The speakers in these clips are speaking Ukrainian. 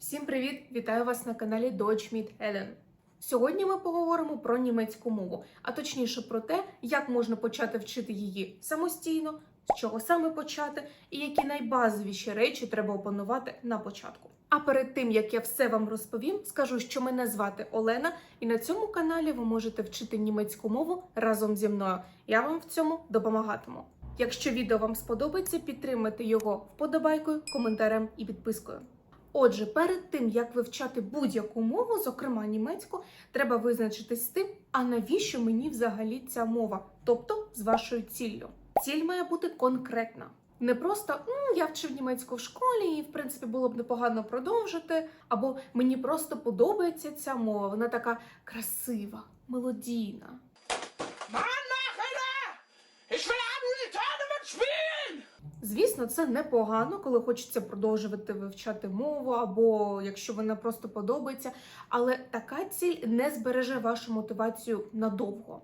Всім привіт! Вітаю вас на каналі Deutsch mit Ellen. Сьогодні ми поговоримо про німецьку мову, а точніше про те, як можна почати вчити її самостійно, з чого саме почати, і які найбазовіші речі треба опанувати на початку. А перед тим як я все вам розповім, скажу, що мене звати Олена, і на цьому каналі ви можете вчити німецьку мову разом зі мною. Я вам в цьому допомагатиму. Якщо відео вам сподобається, підтримайте його вподобайкою, коментарем і підпискою. Отже, перед тим як вивчати будь-яку мову, зокрема німецьку, треба визначитись з тим, а навіщо мені взагалі ця мова, тобто з вашою ціллю. Ціль має бути конкретна. Не просто «М, я вчив німецьку в школі, і в принципі було б непогано продовжити, або мені просто подобається ця мова, вона така красива, мелодійна. Звісно, це непогано, коли хочеться продовжувати вивчати мову, або якщо вона просто подобається, але така ціль не збереже вашу мотивацію надовго.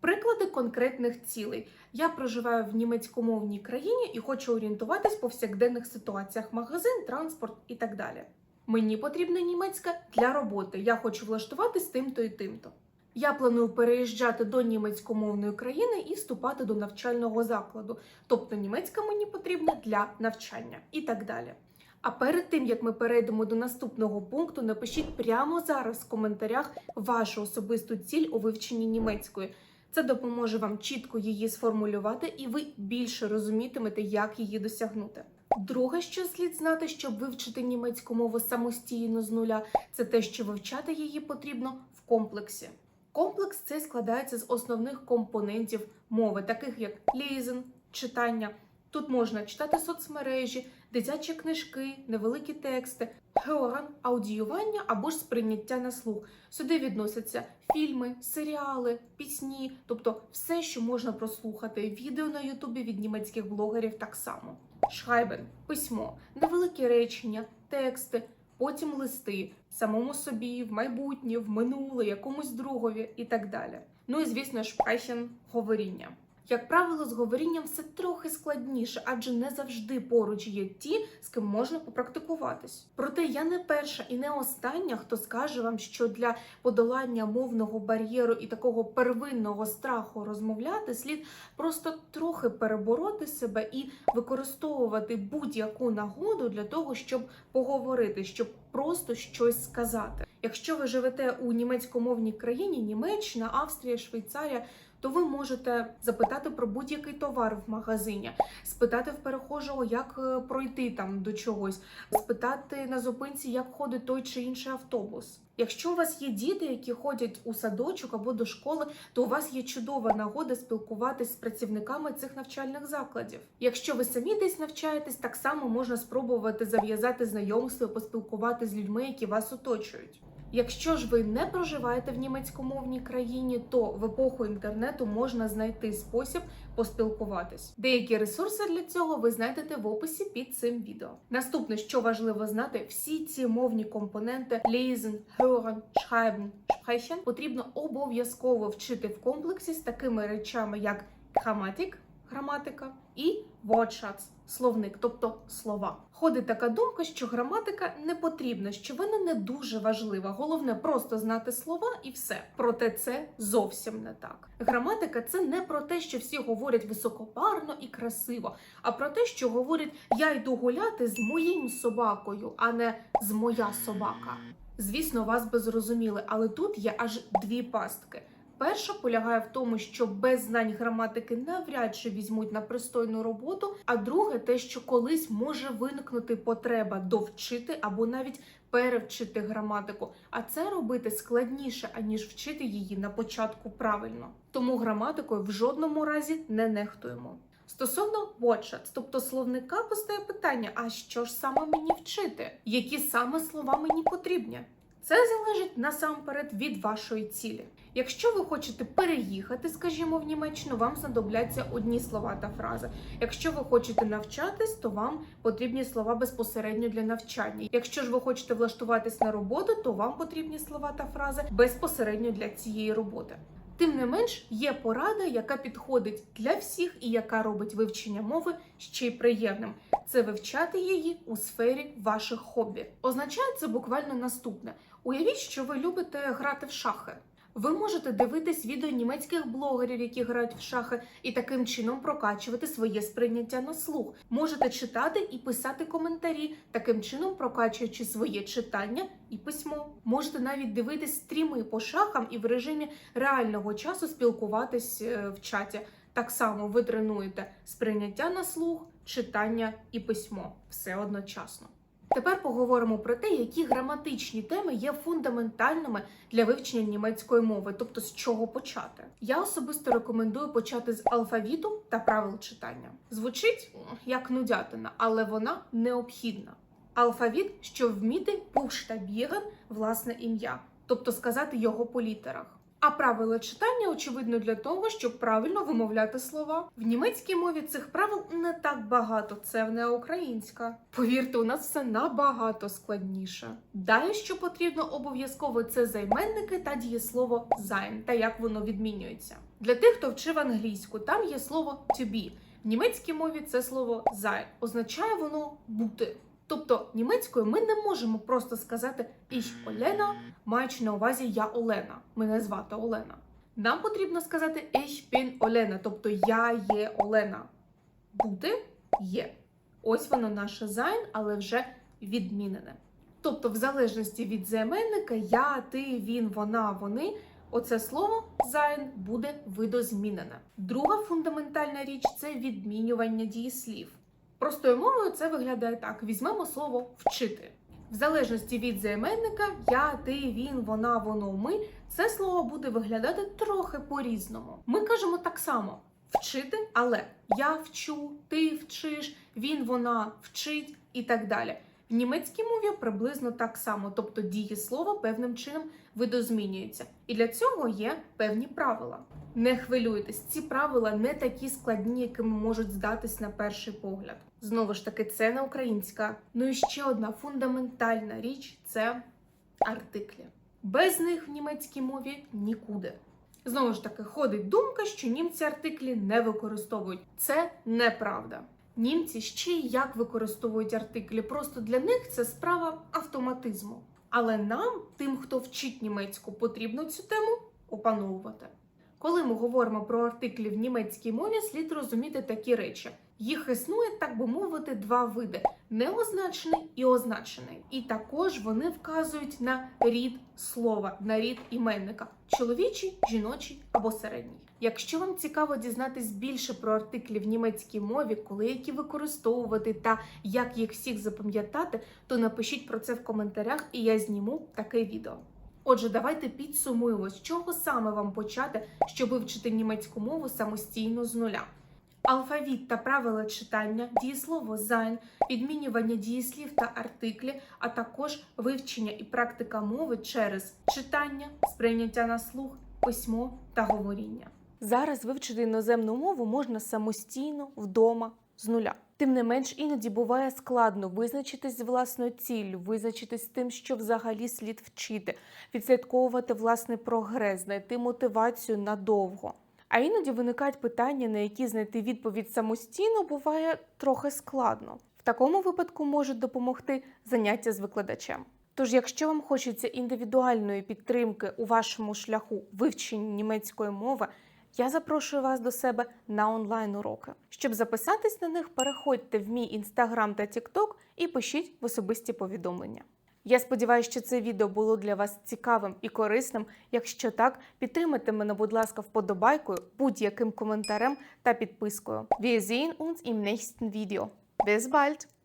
Приклади конкретних цілей. Я проживаю в німецькомовній країні і хочу орієнтуватись по повсякденних ситуаціях: магазин, транспорт і так далі. Мені потрібна німецька для роботи. Я хочу влаштуватись тим-то і тим-то. Я планую переїжджати до німецькомовної країни і вступати до навчального закладу. Тобто німецька мені потрібна для навчання і так далі. А перед тим як ми перейдемо до наступного пункту, напишіть прямо зараз в коментарях вашу особисту ціль у вивченні німецької. Це допоможе вам чітко її сформулювати, і ви більше розумітимете, як її досягнути. Друге, що слід знати, щоб вивчити німецьку мову самостійно з нуля, це те, що вивчати її потрібно в комплексі. Комплекс цей складається з основних компонентів мови, таких як лізен, читання. Тут можна читати соцмережі, дитячі книжки, невеликі тексти, георан, аудіювання або ж сприйняття на слух. Сюди відносяться фільми, серіали, пісні, тобто все, що можна прослухати. Відео на Ютубі від німецьких блогерів так само. Шхайбен, письмо, невеликі речення, тексти, потім листи самому собі, в майбутнє, в минуле, якомусь другові і так далі. Ну і звісно ж, пайхін – говоріння. Як правило, з говорінням все трохи складніше, адже не завжди поруч є ті, з ким можна попрактикуватись. Проте я не перша і не остання, хто скаже вам, що для подолання мовного бар'єру і такого первинного страху розмовляти слід просто трохи перебороти себе і використовувати будь-яку нагоду для того, щоб поговорити, щоб просто щось сказати. Якщо ви живете у німецькомовній країні, Німеччина, Австрія, Швейцарія. То ви можете запитати про будь-який товар в магазині, спитати в перехожого, як е, пройти там до чогось, спитати на зупинці, як ходить той чи інший автобус. Якщо у вас є діти, які ходять у садочок або до школи, то у вас є чудова нагода спілкуватись з працівниками цих навчальних закладів. Якщо ви самі десь навчаєтесь, так само можна спробувати зав'язати знайомство, поспілкувати з людьми, які вас оточують. Якщо ж ви не проживаєте в німецькомовній країні, то в епоху інтернету можна знайти спосіб поспілкуватись. Деякі ресурси для цього ви знайдете в описі під цим відео. Наступне, що важливо знати, всі ці мовні компоненти lesen, hören, schreiben, sprechen потрібно обов'язково вчити в комплексі з такими речами, як граматик, граматика і Wortschatz – словник, тобто слова. Ходить така думка, що граматика не потрібна, що вона не дуже важлива. Головне просто знати слова і все. Проте це зовсім не так. Граматика це не про те, що всі говорять високопарно і красиво, а про те, що говорять я йду гуляти з моїм собакою, а не з моя собака. Звісно, вас би зрозуміли, але тут є аж дві пастки. Перша полягає в тому, що без знань граматики навряд чи візьмуть на пристойну роботу. А друге, те, що колись може виникнути потреба довчити або навіть перевчити граматику. А це робити складніше, аніж вчити її на початку правильно. Тому граматикою в жодному разі не нехтуємо. Стосовно Watchats, тобто словника, постає питання: а що ж саме мені вчити? Які саме слова мені потрібні? Це залежить насамперед від вашої цілі. Якщо ви хочете переїхати, скажімо, в Німеччину, вам знадобляться одні слова та фрази. Якщо ви хочете навчатись, то вам потрібні слова безпосередньо для навчання. Якщо ж ви хочете влаштуватись на роботу, то вам потрібні слова та фрази безпосередньо для цієї роботи. Тим не менш, є порада, яка підходить для всіх і яка робить вивчення мови ще й приємним. Це вивчати її у сфері ваших хобі. Означає це буквально наступне: уявіть, що ви любите грати в шахи. Ви можете дивитись відео німецьких блогерів, які грають в шахи, і таким чином прокачувати своє сприйняття на слух. Можете читати і писати коментарі, таким чином прокачуючи своє читання і письмо. Можете навіть дивитись стріми по шахам і в режимі реального часу спілкуватись е, в чаті. Так само ви тренуєте сприйняття на слух, читання і письмо все одночасно. Тепер поговоримо про те, які граматичні теми є фундаментальними для вивчення німецької мови, тобто з чого почати. Я особисто рекомендую почати з алфавіту та правил читання. Звучить як нудятина, але вона необхідна. Алфавіт, щоб вміти буchstabieren власне ім'я, тобто сказати його по літерах. А правила читання очевидно для того, щоб правильно вимовляти слова. В німецькій мові цих правил не так багато, це не українська. Повірте, у нас все набагато складніше. Далі, що потрібно обов'язково, це займенники та дієслово sein, та як воно відмінюється. Для тих, хто вчив англійську, там є слово to be. В німецькій мові це слово sein. Означає воно бути. Тобто німецькою ми не можемо просто сказати «Ich Олена», маючи на увазі я Олена. Мене звати Олена. Нам потрібно сказати «Ich bin Олена, тобто я є Олена. Бути є. Ось воно наше sein, але вже відмінене. Тобто, в залежності від займенника я, ти, він, вона, вони. Оце слово sein буде видозмінене. Друга фундаментальна річ це відмінювання дієслів. Простою мовою це виглядає так: візьмемо слово вчити. В залежності від займенника я, ти, він, вона, воно, ми. Це слово буде виглядати трохи по-різному. Ми кажемо так само вчити, але я вчу, ти вчиш, він, вона вчить і так далі. В німецькій мові приблизно так само, тобто дієслово певним чином видозмінюється. І для цього є певні правила. Не хвилюйтесь, ці правила не такі складні, якими можуть здатись на перший погляд. Знову ж таки, це не українська. Ну і ще одна фундаментальна річ це артиклі. Без них в німецькій мові нікуди. Знову ж таки, ходить думка, що німці артиклі не використовують. Це неправда. Німці ще й як використовують артиклі. Просто для них це справа автоматизму. Але нам, тим, хто вчить німецьку, потрібно цю тему опановувати. Коли ми говоримо про артиклі в німецькій мові, слід розуміти такі речі. Їх існує, так би мовити, два види: неозначений і означений. І також вони вказують на рід слова, на рід іменника чоловічий, жіночий або середній. Якщо вам цікаво дізнатись більше про артиклі в німецькій мові, коли які використовувати та як їх всіх запам'ятати, то напишіть про це в коментарях, і я зніму таке відео. Отже, давайте підсумуємо, з чого саме вам почати, щоб вивчити німецьку мову самостійно з нуля. Алфавіт та правила читання, дієслово sein, підмінювання дієслів та артиклі, а також вивчення і практика мови через читання, сприйняття на слух, письмо та говоріння. Зараз вивчити іноземну мову можна самостійно вдома з нуля. Тим не менш, іноді буває складно визначитись з власною ціллю, визначитись з тим, що взагалі слід вчити, відслідковувати власний прогрес, знайти мотивацію надовго. А іноді виникають питання, на які знайти відповідь самостійно буває трохи складно. В такому випадку можуть допомогти заняття з викладачем. Тож, якщо вам хочеться індивідуальної підтримки у вашому шляху вивчення німецької мови, я запрошую вас до себе на онлайн уроки. Щоб записатись на них, переходьте в мій інстаграм та тікток і пишіть в особисті повідомлення. Я сподіваюся, що це відео було для вас цікавим і корисним. Якщо так, підтримайте мене, будь ласка, вподобайкою, будь-яким коментарем та підпискою. Wir sehen uns im nächsten Video. Bis bald!